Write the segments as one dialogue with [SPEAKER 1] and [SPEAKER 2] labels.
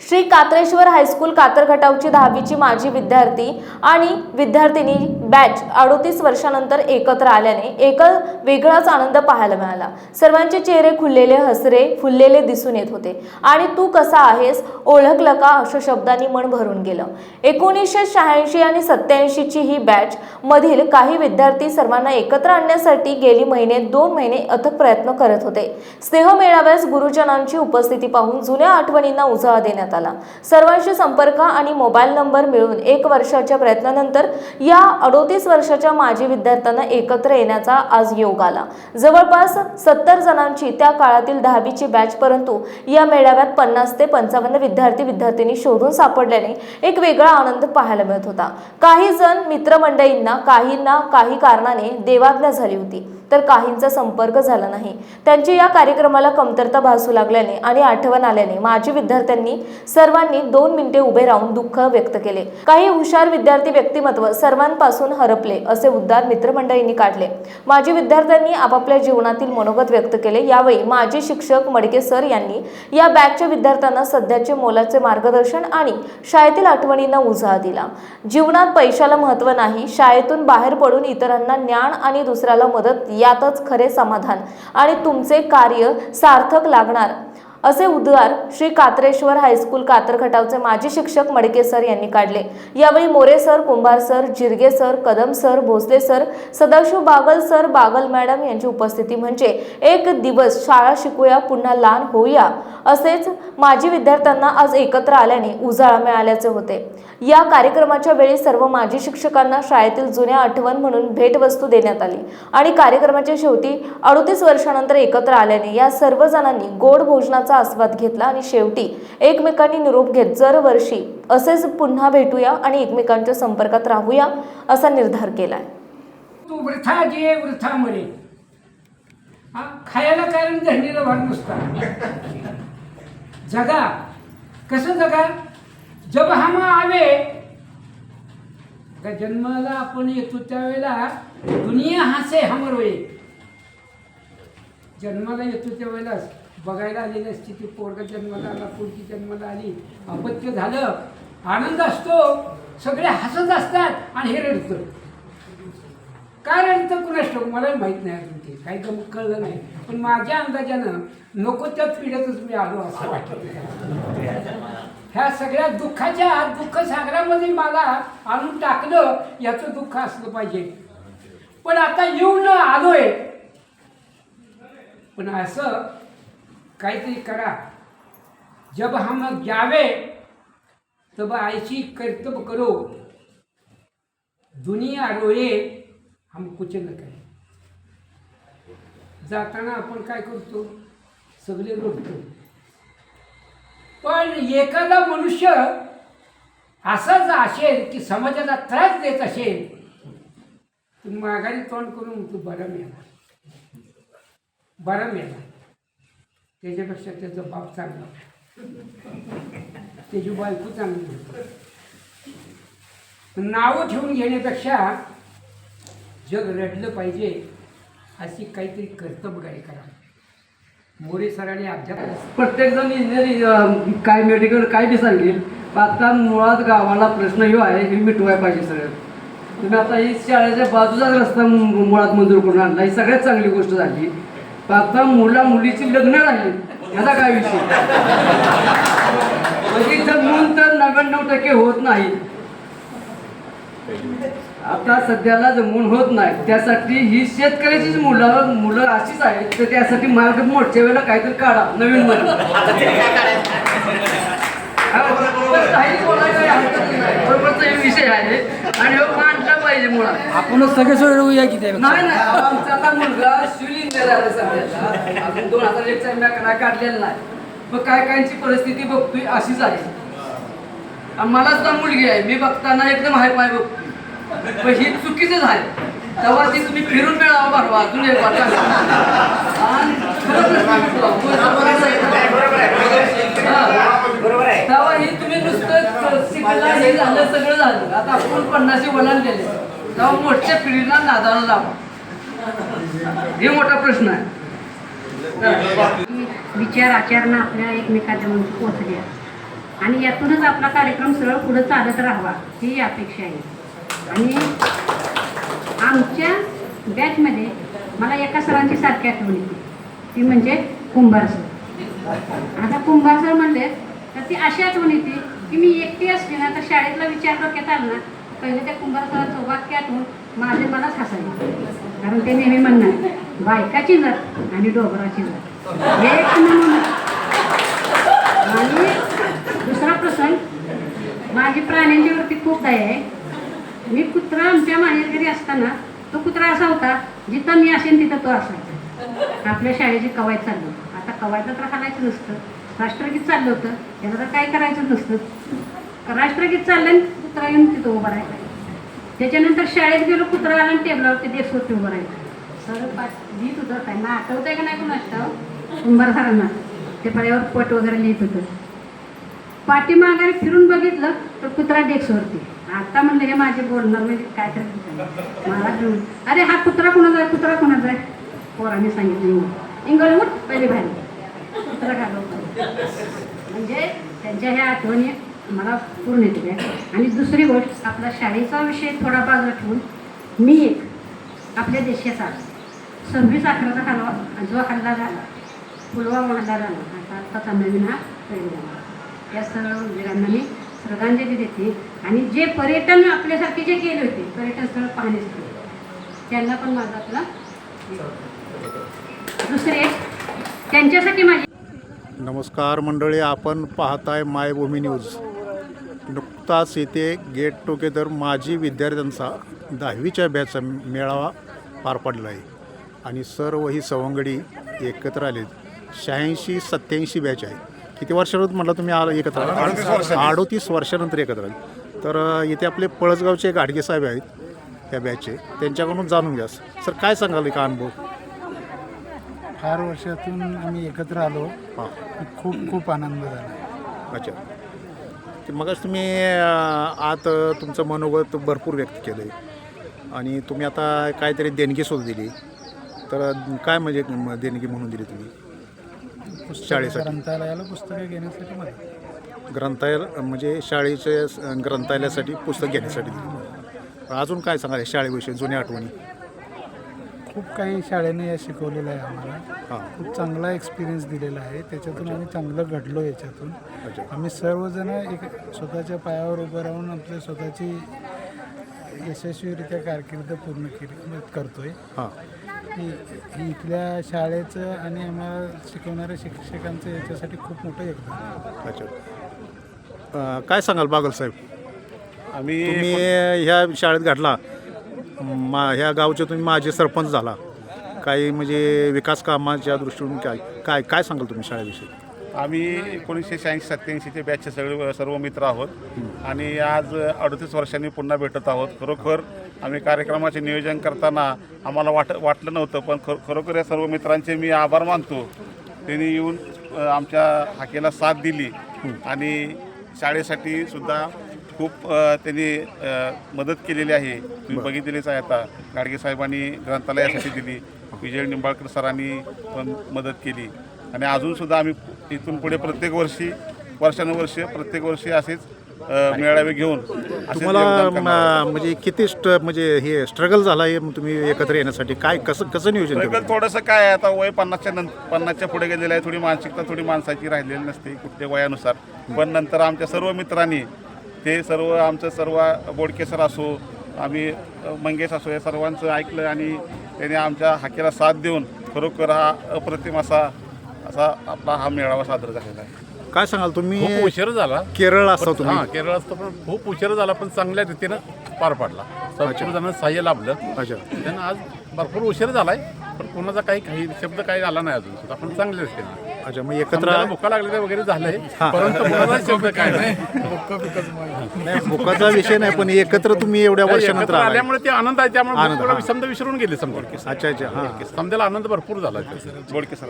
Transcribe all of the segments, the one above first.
[SPEAKER 1] Shri कात्रेश्वर high school कातरखटावची दहावीची माजी विद्यार्थी आणि विद्यार्थिनी बॅच अडोतीस वर्षानंतर एकत्र आल्याने एक वेगळाच आनंद पाहायला मिळाला. सर्वांचे चेहरे खुललेले हसरे फुललेले दिसून येत होते. आणि तू कसा आहेस? ओळखलं का? अशा शब्दांनी मन भरून गेलं. एकोणीसशे शहाऐंशी आणि सत्याऐंशीची ही बॅच मधील काही विद्यार्थी सर्वांना एकत्र आणण्यासाठी गेली महिने दोन महिने अथक प्रयत्न करत होते. स्नेह मेळाव्यास गुरुजनांची उपस्थिती पाहून जुन्या आठवणींना उजाळा देण्यात आला सर्वांशी संपर्क आणि मोबाईल नंबर मिळून एक वर्षाच्या प्रयत्नानंतर या अडोतीस वर्षाच्या माजी विद्यार्थ्यांना एकत्र येण्याचा आज योग आला. जवळपास सत्तर जणांची त्या काळातील दहावीची बॅच परंतु या मेळाव्यात पन्नास ते पंचावन्न विद्यार्थी विद्यार्थिनी शोधून सापडल्याने एक वेगळा आनंद पाहायला मिळत होता. काही जण मित्रमंडळींना काहींना काही कारणाने देवाज्ञा झाली होती. तर काहींचा संपर्क झाला नाही. त्यांची या कार्यक्रमाला कमतरता भासू लागल्याने आणि आठवण आल्याने माजी विद्यार्थ्यांनी सर्वांनी दोन मिनिटे उभे राहून दुःख व्यक्त केले. काही हुशार विद्यार्थी व्यक्तिमत्व सर्वांपासून हरपले असे उद्गार मित्रमंडळींनी काढले. माजी विद्यार्थ्यांनी आपापल्या जीवनातील मनोगत व्यक्त केले. यावेळी माजी शिक्षक मडके सर यांनी या बॅचच्या विद्यार्थ्यांना सध्याचे मोलाचे मार्गदर्शन आणि शाळेतील आठवणींना उजाळा दिला. जीवनात पैशाला महत्त्व नाही शाळेतून बाहेर पडून इतरांना ज्ञान आणि दुसऱ्याला मदत यातच खरे समाधान आणि तुमचे कार्य सार्थक लागणार. असे उद्गार श्री कात्रेश्वर हायस्कूल कातरखटावचे माजी शिक्षक मडके सर यांनी काढले. यावेळी More sir Kumbhar sir Jirge sir Kadam sir Bhosale sir Sadashiv Bagal sir Bagal madam यांची उपस्थिती म्हणजे एक दिवस शाळा शिकूया पुन्हा लहान होऊया असेच माजी विद्यार्थ्यांना आज एकत्र आल्याने उजाळा मिळाल्याचे होते. या कार्यक्रमाच्या वेळी सर्व माजी शिक्षकांना शाळेतील जुन्या आठवण म्हणून भेटवस्तू देण्यात आली आणि कार्यक्रमाच्या शेवटी अडतीस वर्षानंतर एकत्र आल्याने या सर्वजणांनी गोड भोजनाचा आस्वाद घेतला आणि शेवटी एकमेकांनी निरोप घेत दरवर्षी असेच पुन्हा भेटूया आणि एकमेकांच्या संपर्कात राहूया असा निर्धार केलाय.
[SPEAKER 2] तू वृथा जे वृथा मरे. खायला कारण धरणीला भाग नुसता. जगा. कसं जगा? जब हम आवे. का जन्माला आपण येतो त्यावेळेला दुनिया हसे हमर रोये जन्माला येतो त्यावेळेला बघायला आलेली असते ती पोरग जन्माला आला पोरगी जन्माला आली. अपत्य झालं आनंद असतो सगळे हसत असतात आणि हे रडतं. काय रडतं कुणास ठाऊक? मला माहीत नाही अजून ते. काही गम कळलं नाही. पण माझ्या अंदाजानं नको त्या पिढ्यातच मी आलो असं वाटतं. ह्या सगळ्या दुःखाच्या दुःख सागरामध्ये मला आणून टाकलं याचं दुःख असलं पाहिजे. पण आता येऊन आलोय. पण असं काहीतरी करा. जब हम जावे तब ऐसी कर्तव्य करो. दुनिया रोये हम कुछ न करें. जाताना आपण काय करतो? सगळे रोडतो. पण एखादा मनुष्य असाच असेल की समाजाला त्रास देत असेल तर माघारी तोंड करून तू बरं मिळाला बरं मिळाला त्याच्यापेक्षा त्याचा बाप चांगला. त्याची बायको चांगली नावं ठेवून घेण्यापेक्षा जग रडलं पाहिजे अशी काहीतरी कर्तव्य करा. मोरे सरांनी अध्यात्म
[SPEAKER 3] प्रत्येक जण इंजिनिअरिंग काय मेडिकल काय बी सांगेल आता मुळात गावाला प्रश्न ह्यो आहे हे मिटवायला पाहिजे सगळं. तुम्ही आता ही शाळेच्या बाजूचाच रस्ता मुळात मंजूर करून आणला ही सगळ्यात चांगली गोष्ट झाली. आता मुला मुलीची लग्न राहिली ह्याचा काय विषय? म्हणजे जमून तर नव्याण्णव टक्के होत नाही. आता सध्याला जमून होत नाही त्यासाठी ही शेतकऱ्याचीच मुलं मुलं अशीच आहेत तर त्यासाठी मार्ग मोठच्या वेळेला काहीतरी काढा नवीन मध्ये बरोबरचा हे विषय आहे आणि हो मांडला पाहिजे मुळात
[SPEAKER 4] आपणच सगळे सोडवूया की ते
[SPEAKER 3] नाही नाही आमचा आता मुलगा सिव्हिल इंजिनियर आहे सध्याला. अजून दोन हजार एकचा एम करा काढलेला नाही. मग काय कायची परिस्थिती बघतोय अशीच आहे. आणि मला सुद्धा मुलगी आहे. मी बघताना एकदम हाय पाय बघतोय. पण ही चुकीचंच आहे. तेव्हा ती तुम्ही फिरून मिळावं भरवा अजून एक वाटा. आणि. हा. तेव्हा ही तुम्ही नुसतं शिकला हे झालं सगळं झालं. आता आपण पन्नाशी ओलांडलेले तेव्हा मोठ्या पिढीला नादाला लावा. हे मोठा प्रश्न आहे.
[SPEAKER 5] विचार आचरणं आपल्या एकमेकांच्या पोचली आणि यातूनच आपला कार्यक्रम सरळ पुढे चालत राहावा ही अपेक्षा आहे. आणि आमच्या बॅचमध्ये मला एका सरांची सारखी आठवण येते. ती म्हणजे कुंभार सर. आता कुंभार सर म्हणले तर ती अशी आठवण येते की मी एकटी असली ना तर शाळेतला विचार डोक्यात आला ना पहिले त्या कुंभार वाक्य आठवून माझे मलाच हसायचे. कारण ते नेहमी म्हणणार बायकाची जात आणि डोबराची जात हे आणि दुसरा प्रसंग माझी प्राण्यांच्यावरती खूप दया आहे. मी कुत्रा आमच्या माहेर घरी असताना तो कुत्रा असा होता जिथं मी असेन तिथं तो असायचा. आपल्या शाळेची कवायत चालली होती. आता कवायतला तर हालायचं नसतं. राष्ट्रगीत चाललं होतं. त्याला तर काय करायचं नसतं. राष्ट्रगीत चाललं कुत्रा येऊन तिथं उभा राहायचा त्याच्यानंतर शाळेत गेलो कुत्रा आला आणि टेबलावरती डेस्कवरती उभं राहायचं सर पाठ लिहित होतं त्यांना आठवतंय का नाही कोण असतं कुंभार ना ते पायावर पट वगैरे लिहित होतं. पाठीमागाने फिरून बघितलं तर कुत्रा डेक्सवरती आता म्हणलं हे माझे बोलणार म्हणजे काय तरी मला घेऊन अरे हा कुत्रा कोणाचा आहे? कुत्रा कोणाचा आहे? पोराने सांगितलं इंगळ. उठ पहिले बाहेर कुत्रा घालवतो म्हणजे त्यांच्या ह्या आठवणी मला पूर्ण येते आणि दुसरी गोष्ट आपला शाळेचा विषय थोडा बाजूला ठेवून मी एक आपल्या देशाचा सव्वीस अकराचा कालवा जो हल्ला झाला पुलवामा हल्ला झाला आता आत्ताचा नवीन हा पहिला झाला या सर्व वीरांना मी श्रद्धांजली देते. आणि जे पर्यटन आपल्यासारखे जे गेले होते पर्यटन स्थळ पाहण्यासाठी त्यांना पण माझा आपला दुसरे त्यांच्यासाठी माझी
[SPEAKER 6] नमस्कार मंडळी आपण पाहताय मायभूमी न्यूज. नुकताच येथे गेट टुगेदर माजी विद्यार्थ्यांचा दहावीच्या बॅचचा मेळावा पार पडला आहे आणि सर्व ही सवंगडी एकत्र आले शहाऐंशी सत्याऐंशी बॅच आहे किती वर्षानंतर म्हटलं तुम्ही आला एकत्र आले? अडोतीस वर्षानंतर एकत्र आले तर इथे आपले पळसगावचे गाडगे साहेब आहेत त्या बॅचचे. त्यांच्याकडून जाणून घ्या. सर काय सांगाल का अनुभव?
[SPEAKER 7] फार वर्षातून आम्ही एकत्र आलो.
[SPEAKER 6] हां.
[SPEAKER 7] खूप खूप आनंद झाला.
[SPEAKER 6] अच्छा. ते मगच तुम्ही आत तुमचं मनोगत भरपूर व्यक्त केलं आहे आणि तुम्ही आता काहीतरी देणगीसुद्धा दिली. तर काय म्हणजे देणगी म्हणून दिली तुम्ही? शाळेसाठी.
[SPEAKER 7] ग्रंथालयाला पुस्तकं घेण्यासाठी मदत
[SPEAKER 6] ग्रंथालय म्हणजे शाळेच्या ग्रंथालयासाठी पुस्तक घेण्यासाठी दिली. अजून काय सांगाल शाळेविषयी जुन्या आठवणी?
[SPEAKER 7] खूप काही शाळेने या शिकवलेलं आहे आम्हाला.
[SPEAKER 6] हां.
[SPEAKER 7] खूप चांगला एक्सपिरियन्स दिलेला आहे. त्याच्यातून आम्ही चांगलं घडलो याच्यातून.
[SPEAKER 6] अच्छा.
[SPEAKER 7] आम्ही सर्वजण एक स्वतःच्या पायावर उभं राहून आपल्या स्वतःची यशस्वीरित्या कारकीर्द पूर्ण केली करतोय.
[SPEAKER 6] हां.
[SPEAKER 7] इथल्या शाळेचं आणि आम्हाला शिकवणाऱ्या शिक्षकांचं याच्यासाठी खूप मोठं योगदान आहे.
[SPEAKER 6] अच्छा. काय सांगाल बागल साहेब?
[SPEAKER 8] आम्ही
[SPEAKER 6] तुम्ही ह्या शाळेत घडला. मा ह्या गावचे तुम्ही माझे सरपंच झाला. काही म्हणजे विकास कामाच्या दृष्टीने काय काय काय सांगाल तुम्ही शाळेविषयी?
[SPEAKER 8] आम्ही एकोणीसशे शहाऐंशी सत्याऐंशीचे बॅचचे सगळे सर्व मित्र आहोत. आणि आज अडतीस वर्षांनी पुन्हा भेटत आहोत. खरोखर आम्ही कार्यक्रमाचे नियोजन करताना आम्हाला वाट वाटलं नव्हतं पण खर खरोखर या सर्व मित्रांचे मी आभार मानतो. त्यांनी येऊन आमच्या हाकेला साथ दिली. आणि शाळेसाठी सुद्धा खूप त्यांनी मदत केलेली आहे. तुम्ही बघितलेलीच आहे आता. गाडगे साहेबांनी ग्रंथालयासाठी दिली. विजय निंबाळकर सरांनी पण मदत केली. आणि अजूनसुद्धा आम्ही इथून पुढे प्रत्येक वर्षी वर्षानुवर्षे प्रत्येक वर्षी असेच मेळावे घेऊन
[SPEAKER 6] तुम्हाला म्हणजे किती स्ट्र म्हणजे हे स्ट्रगल झाला आहे तुम्ही एकत्र येण्यासाठी? काय कसं कसं नियोजन
[SPEAKER 8] स्ट्रगल थोडंसं काय आहे आता वय पन्नासच्या नंतर पन्नासच्या पुढे गेलेलं आहे. थोडी मानसिकता थोडी माणसाची राहिलेली नसते कुठल्या वयानुसार. पण नंतर आमच्या सर्व मित्रांनी ते सर्व आमचं सर्व बोडकेसर असो आम्ही मंगेश असो या सर्वांचं ऐकलं आणि त्याने आमच्या हाकेला साथ देऊन खरोखर हा अप्रतिम असा असा आपला हा मेळावा साजरा झालेला आहे.
[SPEAKER 6] काय सांगाल तुम्ही?
[SPEAKER 9] खूप उशीर झाला.
[SPEAKER 6] केरळ असता तुम्ही.
[SPEAKER 9] हा केरळ असतो पण खूप उशीर झाला पण चांगल्या रीतीनं पार पाडला. भरपूर जणांना सहाय्य लाभलं.
[SPEAKER 6] अच्छा.
[SPEAKER 9] त्यांना आज भरपूर उशीर झालाय पण कोणाचा काही काही शब्द काही आला नाही अजून सुद्धा पण चांगले केले
[SPEAKER 6] अच्छा मग एकत्र
[SPEAKER 9] भुका लागलेल्या वगैरे झालंय. परंतु कोणाचा शब्द काय? नाही
[SPEAKER 6] नाही भुकाचा विषय नाही पण एकत्र तुम्ही एवढ्या वर्षानंतर
[SPEAKER 9] एकत्र
[SPEAKER 6] आलाय.
[SPEAKER 9] आल्यामुळे ते आनंद आहे त्यामुळे
[SPEAKER 6] आनंद, हा.
[SPEAKER 9] समजा विसरून गेले समजा.
[SPEAKER 6] अच्छा अच्छा हां.
[SPEAKER 9] समजायला आनंद भरपूर झाला.
[SPEAKER 8] बोडके सर.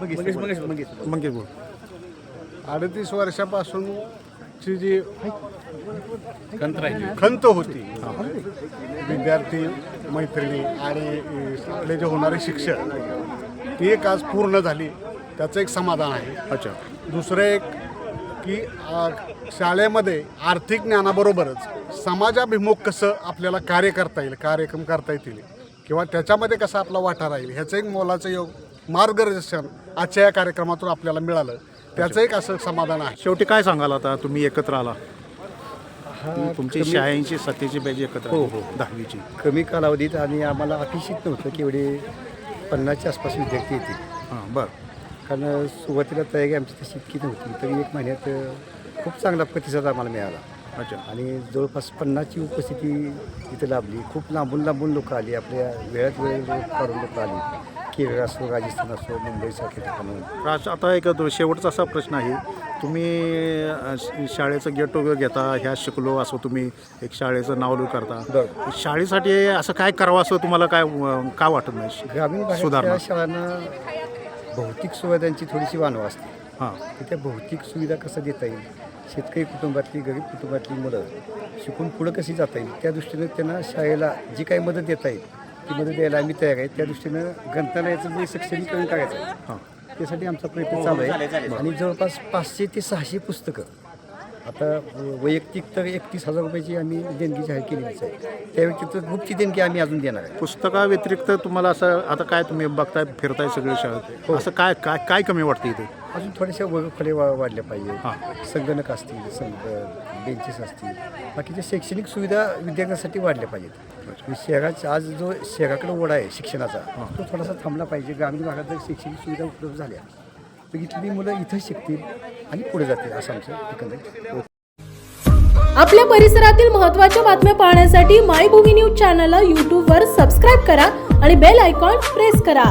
[SPEAKER 6] मंगेश बोल
[SPEAKER 7] अडतीस वर्षापासून ची जी
[SPEAKER 9] खंत राहिली.
[SPEAKER 7] खंत होती विद्यार्थी मैत्रिणी आणि आपले जे होणारे शिक्षक ती एक आज पूर्ण झाली. त्याचं एक समाधान आहे.
[SPEAKER 6] अच्छा.
[SPEAKER 7] दुसरं एक की आ, शाळेमध्ये आर्थिक ज्ञानाबरोबरच समाजाभिमुख कसं आपल्याला कार्य करता येईल कार्यक्रम करता येतील किंवा त्याच्यामध्ये कसा आपला वाटा राहील ह्याचं एक मोलाचं योग मार्गदर्शन आजच्या या कार्यक्रमातून आपल्याला मिळालं. त्याचं एक असं समाधान आहे.
[SPEAKER 6] शेवटी काय सांगाल आता? तुम्ही एकत्र आला. तुमची शहाऐंशी सत्याची बॅच एकत्र
[SPEAKER 10] हो,
[SPEAKER 6] आली,
[SPEAKER 10] हो.
[SPEAKER 6] दहावीची.
[SPEAKER 10] कमी कालावधीत आणि आम्हाला अपेक्षित नव्हतं की एवढे पन्नासच्या आसपास विद्यार्थी येतील.
[SPEAKER 6] हां बरं.
[SPEAKER 10] कारण सुरुवातीला तयारी आमची तशी इतकी नव्हती. तरी एक महिन्यात अ, खूप चांगला प्रतिसाद आम्हाला मिळाला.
[SPEAKER 6] अच्छा.
[SPEAKER 10] आणि जवळपास पन्नासची उपस्थिती इथे लाभली. खूप लांबून लांबून लोक आली. आपल्या वेळात वेळ काढून लोक आली. केरळ असो राजस्थान असो मुंबईसारख्या ठिकाणून
[SPEAKER 6] राज आता एक शेवटचा असा प्रश्न आहे. तुम्ही अ, श- शाळेचं गेट टुगेदर घेता ह्या शिकलो असं तुम्ही एक शाळेचं नाव लिहू करता. शाळेसाठी असं काय करावं असं तुम्हाला काय अ, का वाटत नाही?
[SPEAKER 10] ग्रामीण
[SPEAKER 6] सुधारणा.
[SPEAKER 10] शाळांना भौतिक सुविधांची थोडीशी वानवा असते.
[SPEAKER 6] हां.
[SPEAKER 10] तर त्या भौतिक सुविधा कसं देता येईल? शेतकरी कुटुंबातली गरीब कुटुंबातली मुलं शिकून पुढं कशी जाता येईल? त्या दृष्टीनं त्यांना शाळेला जी काही मदत देता येईल ती मदत द्यायला आम्ही तयार आहे. त्या दृष्टीनं ग्रंथालयाचं जे सक्षमीकरण करायचं आहे,
[SPEAKER 6] हां.
[SPEAKER 10] त्यासाठी आमचा प्रयत्न चालू आहे. आणि जवळपास पाचशे ते सहाशे पुस्तकं. आता वैयक्तिक तर एकतीस हजार रुपयाची आम्ही देणगी जाहीर केलेलीच आहे. त्या व्यतिरिक्त ग्रुपची देणगी आम्ही अजून देणार आहे.
[SPEAKER 6] पुस्तकाव्यतिरिक्त तुम्हाला असं आता काय तुम्ही बघताय फिरताय सगळे शाळेत? असं काय काय काय कमी वाटतं इथे?
[SPEAKER 10] अजून थोड्याशा वर्गखोल्या वा वाढल्या
[SPEAKER 6] हां.
[SPEAKER 10] पाहिजे संगणक असतील संग बेंचेस असतील. बाकीच्या शैक्षणिक सुविधा विद्यार्थ्यांसाठी वाढल्या पाहिजेत. शहराचा आज जो शहराकडे ओढा आहे शिक्षणाचा तो थोडासा थांबला पाहिजे. ग्रामीण भागात जर शैक्षणिक सुविधा उपलब्ध झाल्या तर इथली मुलं इथं शिकतील आणि पुढे जातील असं आमचं एकंदरीत
[SPEAKER 11] आपल्या परिसरातील महत्त्वाच्या बातम्या पाहण्यासाठी मायभूमी न्यूज चॅनलला यूट्यूबवर सबस्क्राईब करा आणि बेल आयकॉन प्रेस करा.